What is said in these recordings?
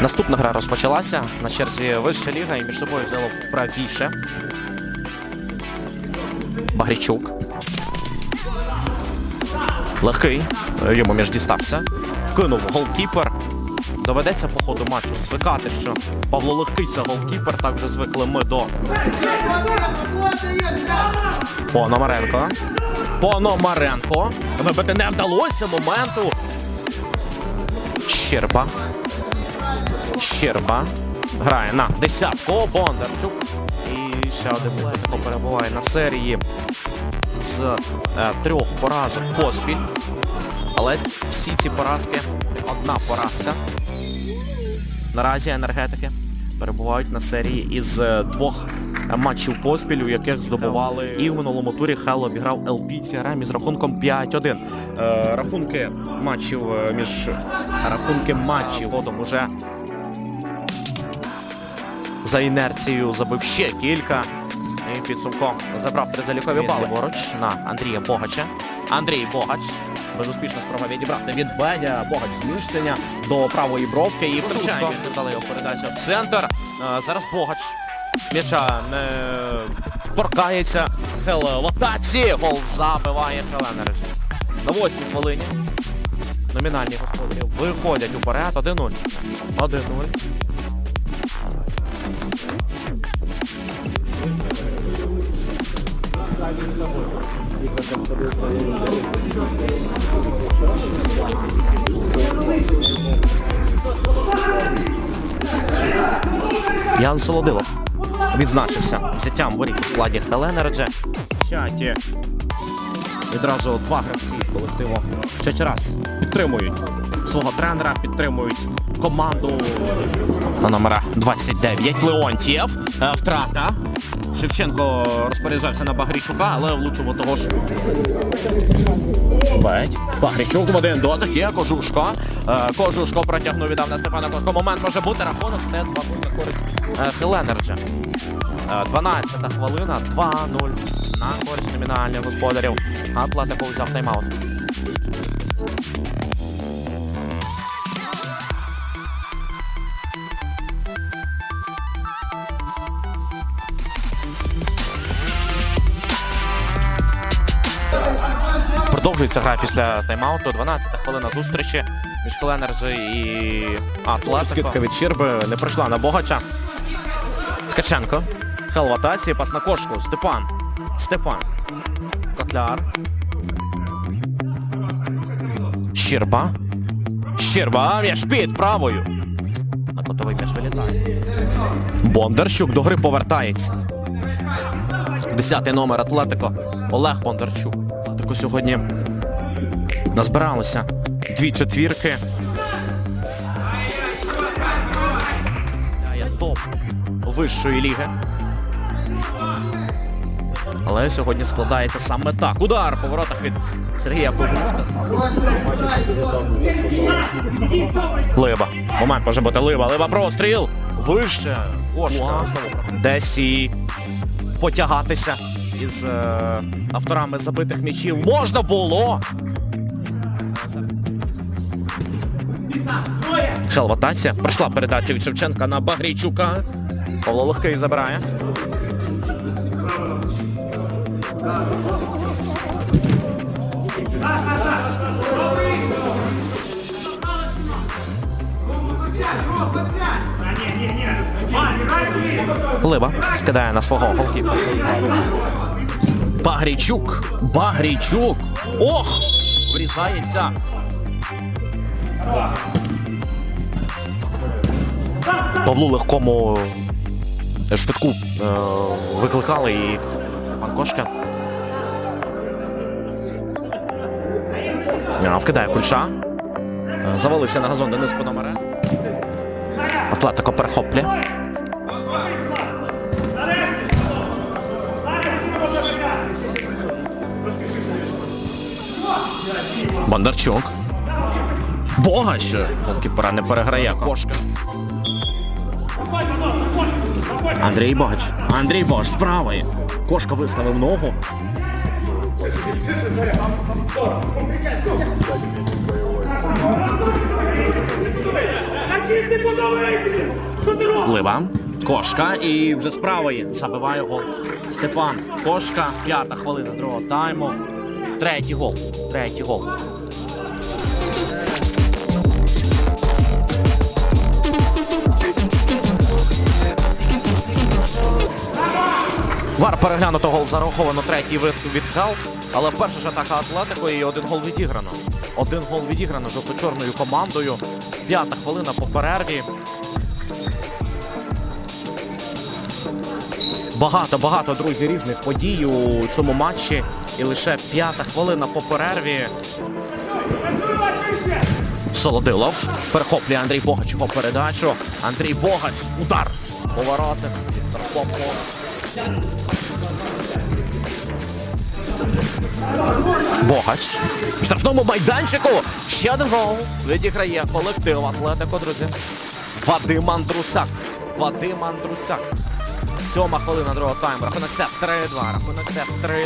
Наступна гра розпочалася. На черзі вища ліга і між собою взяло правіше. Багрічук. Легкий. Йому між дістався. Вкинув голкіпер. Доведеться по ходу матчу звикати, що Павло Легкий це голкіпер. Так вже звикли ми до Пономаренко. Пономаренко. Вибити не вдалося моменту. Щерба. Щерба. Грає на десятку. Бондарчук. І ще один Лецько перебуває на серії з е, трьох поразок поспіль. Але всі ці поразки одна поразка. Наразі енергетики перебувають на серії із е, двох е, матчів поспіль, у яких здобували. І в минулому турі Хелл обіграв ЛП CRM із рахунком 5-1. Е, рахунки матчів між рахунки матчів ходом уже за інерцією забив ще кілька. І підсумком забрав три залікові бали. Поруч на Андрія Богача. Андрій Богач. Безуспішна спроба відібрати від Беня. Богач зміщення до правої бровки і втручання. Дала його передача в центр. Е, Зараз Богач. М'яча не торкається. Хел в атаці. Гол забиває Хеленерич. На восьмій хвилині. Номінальні господарі виходять уперед. 1-0. 1-0. Ян Солодилов відзначився взяттям воріт у складі Хелена Радже. Чаті відразу два гравці колективу ще раз підтримують свого тренера, підтримують команду на номера 29 Леонтьєв. Е, Втрата. Шевченко розпоряджався на Багрічука, але влучив того ж. Багрічук в один дотик є Кожушко. Е, Кожушко протягнув віддав на Степана Кошко. Момент може бути. Рахунок стає 2-0 на користь е, Хеленерджа. Е, 12 хвилина, 2-0 на користь номінальних господарів. Атлетико взяв тайм-аут. Продовжується гра після тайм-ауту. 12 хвилина зустрічі між Хеленерджі і Атлетико. Скидка від Щерби не прийшла на Богача. Ткаченко. Хел в атаці, пас на кошку. Степан. Степан. Котляр. Щерба. Щерба. М'яч під правою. На котовий м'яч вилітає. Бондарчук до гри повертається. Десятий номер Атлетико. Олег Бондарчук. Атлетико сьогодні назбиралося. Дві четвірки. Топ вищої ліги. Але сьогодні складається саме так. Удар по воротах від Сергія Кожушка. Либа. Момент може бути Либа. Либа простріл. Вище. Кошка. Десь і потягатися із е, авторами забитих м'ячів можна було. Хел в атаці. Прийшла передача від Шевченка на Багрійчука. Павло Легкий забирає. Либа скидає на свого голкіпера. Багрійчук. Багрійчук. Ох! Врізається. Павлу легкому швидку е, викликали і Степан Кошка. Вкидає кульша. Е, Завалився на газон Денис Пономаре. Атлетико перехоплює. Бондарчук. Бога Богач. Голкіпера не переграє. Кошка. Андрій Богач. Андрій Богач з. Кошка виставив ногу. Лива. Кошка і вже з правої забиває гол. Степан Кошка. П'ята хвилина другого тайму. Третій гол. Третій гол. Вар переглянуто гол зараховано третій вид від Хел. Але перша ж атака Атлетико і один гол відіграно. Один гол відіграно жовто-чорною командою. П'ята хвилина по перерві. Багато, багато, друзі, різних подій у цьому матчі. І лише п'ята хвилина по перерві. Солодилов перехоплює Андрій Богач його передачу. Андрій Богач. Удар. Поворотник. Віктор Попко. Богач. В штрафному майданчику. Ще один гол. Відіграє колектив Атлетико, друзі. Вадим Андрусак. Вадим Андрусак. Сьома хвилина другого тайму. Рахунок степ 3-2. Рахунок степ 3-2.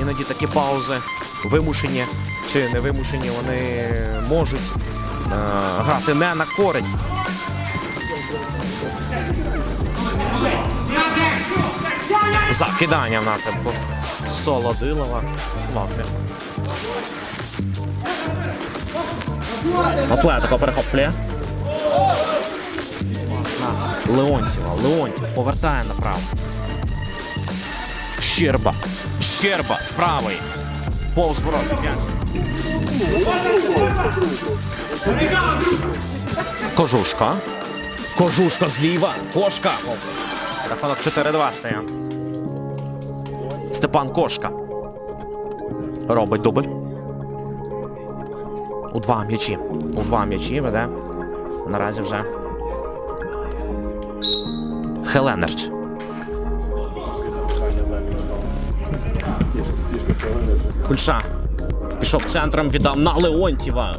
Іноді такі паузи вимушені чи не вимушені, вони можуть е, грати не на користь. Закидання в напрямку. Солодилова. Ладно. Атлетико перехоплює. Леонтьєва. Леонтьєв повертає направо. Щерба. Щерба з правої. Повз ворота. Кожушка. Кожушка зліва. Кошка. Рахунок 4-2 стає. Степан Кошка. Робить дубль. У два м'ячі. У два м'ячі веде. Наразі вже. Хеленерч. Кульша. Пішов центром, віддав на Леонтьєва.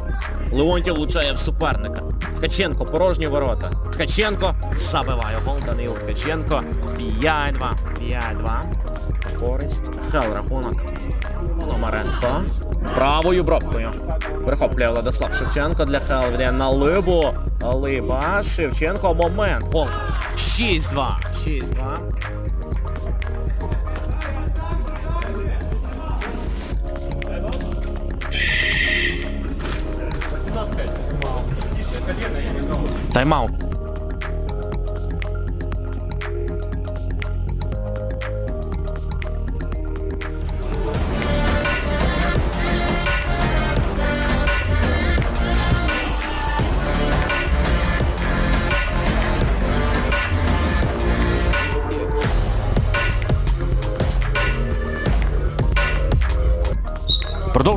Леонтьєв влучає в суперника. Ткаченко, порожні ворота. Ткаченко забиває гол Данил Ткаченко. 5-2. 5-2. Користь. Хел рахунок. Пономаренко. Правою бровкою. Перехоплює Владислав Шевченко для Хел. Віддає на Либу. Либа. Шевченко. Момент. Гол. 6-2. 6-2. Тайм-аут.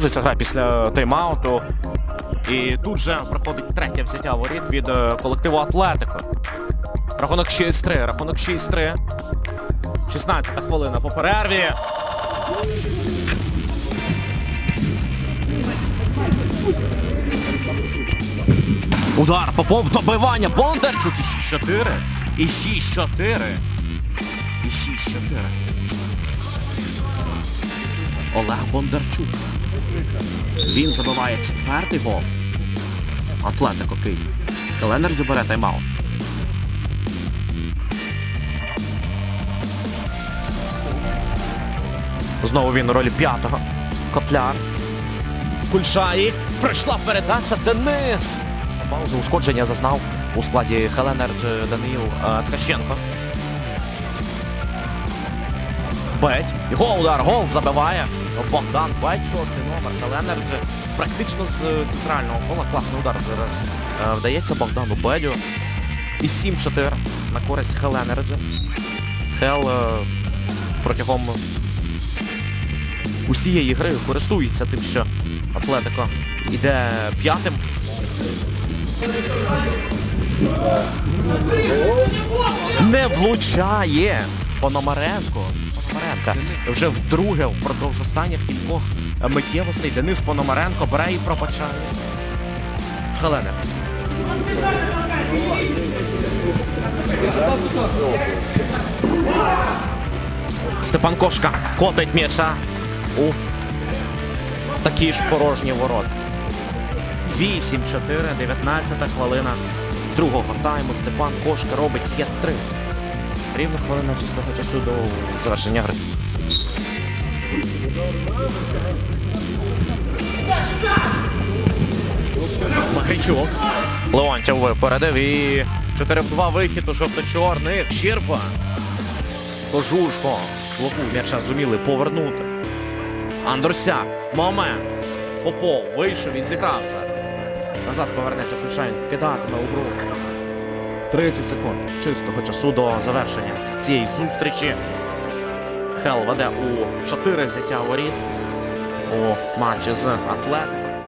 Продовжується гра після тайм-ауту. І тут же проходить третє взяття воріт від е, колективу Атлетико. Рахунок 6-3, рахунок 6-3. 16 хвилина по перерві. Удар Попов добивання. Бондарчук і 6-4. І 6-4. І 6-4. Олег Бондарчук. Він забиває четвертий гол. Атлетико Київ. Хеленер забере тайм-аут. Знову він у ролі п'ятого. Котляр. Кульшаї. Пройшла передача Денис. Паузу ушкодження зазнав у складі Хеленер Даниїл е, Ткаченко. Беть. Його удар, гол забиває. Богдан Беть, шостий номер. Хеленерджі. Практично з центрального кола. Класний удар зараз е, вдається Богдану Бедю. І 7-4 на користь Хеленерджі. Хел е, протягом усієї гри користується тим, що Атлетико йде п'ятим. Не влучає Пономаренко. Пономаренка вже вдруге впродовж останніх кількох миттєвостей Денис Пономаренко бере і пробачає. Хеленер. Степан Кошка котить м'яча у такі ж порожні ворот. 8-4, 19 хвилина другого тайму. Степан Кошка робить хет-3. Рівно хвилина чистого часу до завершення гри. Махайчук. Леонтів випередив і 4 в 2 вихід у жовто-чорних. Щірпа. Кожушко. Локу м'яча зуміли повернути. Андросяк. Момент. Попов вийшов і зіграв зараз. Назад повернеться Кульшайн, вкидатиме у гру. 30 секунд чистого часу до завершення цієї зустрічі. Хел веде у 4 взяття воріт у матчі з Атлетико.